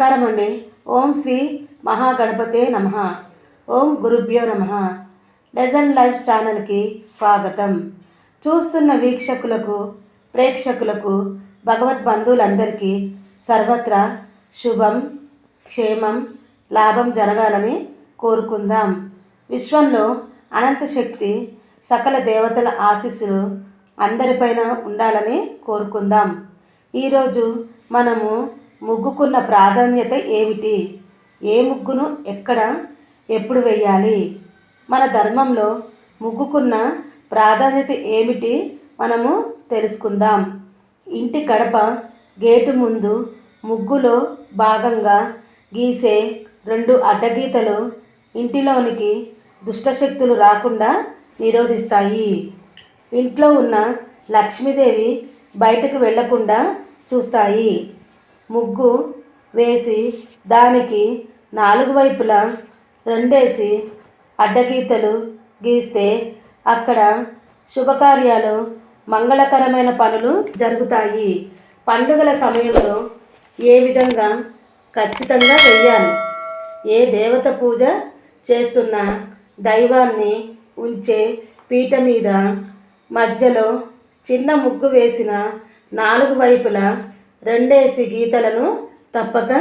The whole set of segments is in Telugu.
నమస్కారం అండి. ఓం శ్రీ మహాగణపతే నమ. ఓం గురుభ్యో నమ. లెజన్ లైఫ్ ఛానల్కి స్వాగతం. చూస్తున్న వీక్షకులకు ప్రేక్షకులకు భగవద్ బంధువులందరికీ సర్వత్రా శుభం క్షేమం లాభం జరగాలని కోరుకుందాం. విశ్వంలో అనంత శక్తి సకల దేవతల ఆశీస్సులు అందరిపైన ఉండాలని కోరుకుందాం. ఈరోజు మనము ముగ్గుకున్న ప్రాధాన్యత ఏమిటి? ఏ ముగ్గును ఎక్కడ ఎప్పుడు వేయాలి మన ధర్మంలో ముగ్గుకున్న ప్రాధాన్యత ఏమిటి మనము తెలుసుకుందాం. ఇంటి గడప గేటు ముందు ముగ్గులో భాగంగా గీసే రెండు అడ్డగీతలు ఇంటిలోనికి దుష్టశక్తులు రాకుండా నిరోధిస్తాయి. ఇంట్లో ఉన్న లక్ష్మీదేవి బయటకు వెళ్ళకుండా చూస్తాయి. ముగ్గు వేసి దానికి నాలుగు వైపులా రెండేసి అడ్డగీతలు గీస్తే అక్కడ శుభకార్యాలు మంగళకరమైన పనులు జరుగుతాయి. పండుగల సమయంలో ఏ విధంగా ఖచ్చితంగా వెయ్యాలి? ఏ దేవత పూజ చేస్తున్నా దైవాన్ని ఉంచే పీట మీద మధ్యలో చిన్న ముగ్గు వేసిన నాలుగు వైపులా రెండేసి గీతలను తప్పక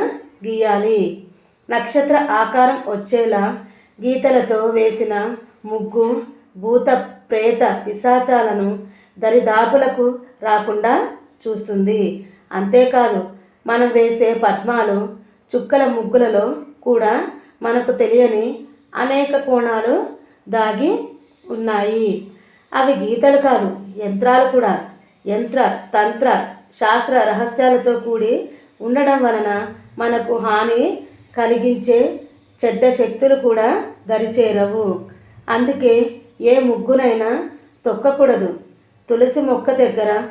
గీయాలి. నక్షత్ర ఆకారం వచ్చేలా గీతలతో వేసిన ముగ్గు భూత ప్రేత పిశాచాలను దరిదాపులకు రాకుండా చూస్తుంది. అంతేకాదు మనం వేసే పద్మాలు చుక్కల ముగ్గులలో కూడా మనకు తెలియని అనేక కోణాలు దాగి ఉన్నాయి. అవి గీతలు కాదు యంత్రాలు కూడా. యంత్ర తంత్ర శాస్త్ర రహస్యాలతో కూడి ఉండడం వలన మనకు హాని కలిగించే చెడ్డ శక్తులు కూడా దరిచేరవు. అందుకే ఏ ముగ్గునైనా తొక్కకూడదు. తులసి మొక్క దగ్గర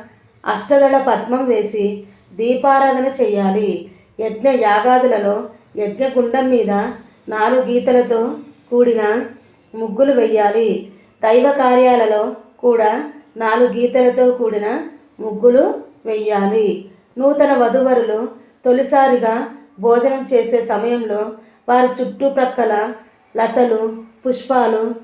అష్టదళ పద్మం వేసి దీపారాధన చేయాలి యజ్ఞ యాగాదులలో యజ్ఞగుండం మీద నాలుగు గీతలతో కూడిన ముగ్గులు వెయ్యాలి. దైవ కార్యాలలో కూడా నాలుగు గీతలతో కూడిన ముగ్గులు వెయ్యాలి. నూతన వధువరులు తొలిసారిగా భోజనం చేసే సమయంలో వారి చుట్టుప్రక్కల లతలు పుష్పాలు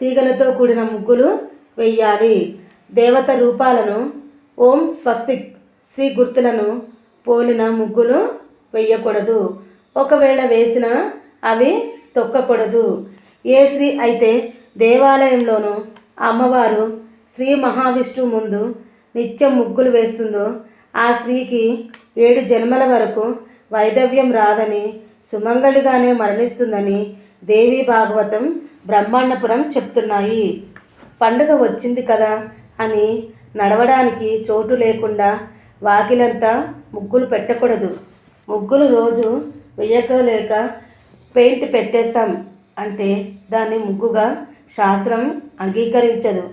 తీగలతో కూడిన ముగ్గులు వెయ్యాలి. దేవత రూపాలను ఓం స్వస్తిక్ శ్రీ గుర్తులను పోలిన ముగ్గులు వెయ్యకూడదు. ఒకవేళ వేసిన అవి తొక్కకూడదు. ఏ శ్రీ అయితే దేవాలయంలోనూ అమ్మవారు శ్రీ మహావిష్ణువు ముందు నిత్యం ముగ్గులు వేస్తుందో ఆ స్త్రీకి ఏడు జన్మల వరకు వైదవ్యం రాదని సుమంగళిగానే మరణిస్తుందని దేవి భాగవతం బ్రహ్మాండపురం చెప్తున్నాయి. పండుగ వచ్చింది కదా అని నడవడానికి చోటు లేకుండా వాకిలంతా ముగ్గులు పెట్టకూడదు. ముగ్గులు రోజు వేయకలేక పెయింట్ పెట్టేస్తాం అంటే దాన్ని ముగ్గుగా శాస్త్రం అంగీకరించదు.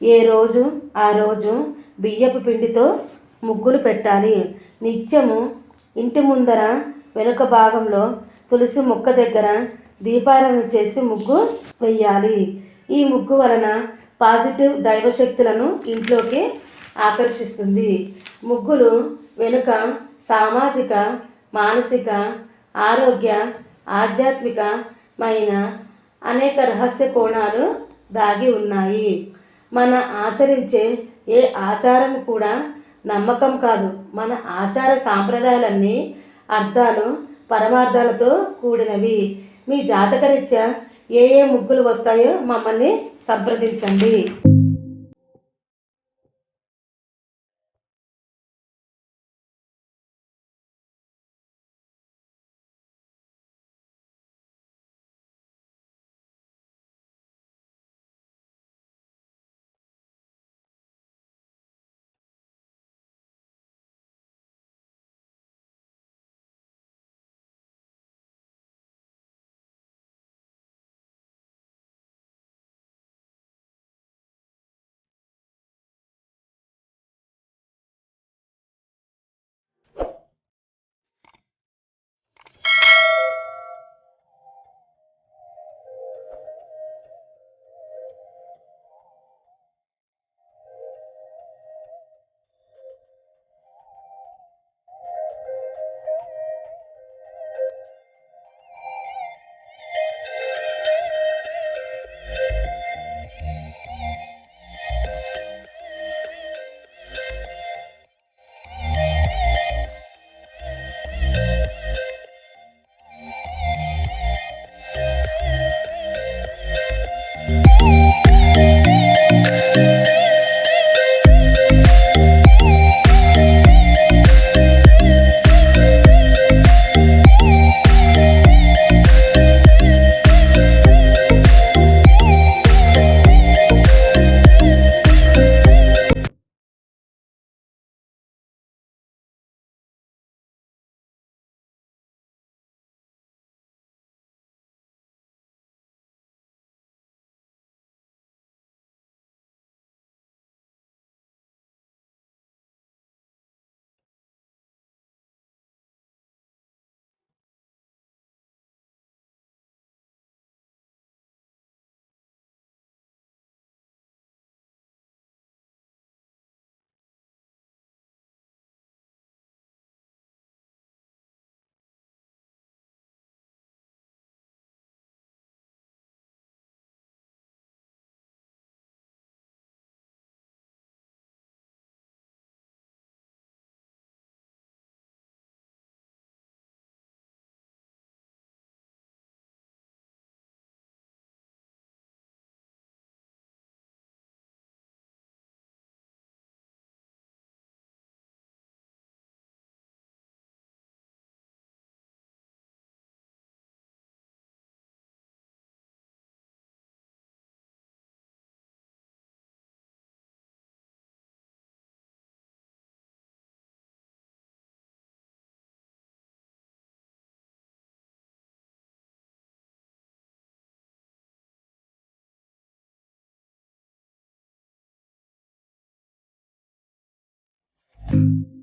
ఏ రోజు ఆ రోజు బియ్యపు పిండితో ముగ్గులు పెట్టాలి. నిత్యము ఇంటి ముందర వెనుక భాగంలో తులసి మొక్క దగ్గర దీపారాధన చేసి ముగ్గు వెయ్యాలి. ఈ ముగ్గు వలన పాజిటివ్ దైవశక్తులను ఇంట్లోకి ఆకర్షిస్తుంది. ముగ్గులు వెనుక సామాజిక మానసిక ఆరోగ్య ఆధ్యాత్మికమైన అనేక రహస్య కోణాలు దాగి ఉన్నాయి. మన ఆచరించే ఏ ఆచారం కూడా నమ్మకం కాదు. మన ఆచార సాంప్రదాయాలన్నీ అర్థాలు పరమార్థాలతో కూడినవి. మీ జాతకరీత్యా ఏ ఏ ముగ్గులు వస్తాయో మమ్మల్ని సంప్రదించండి. mm-hmm.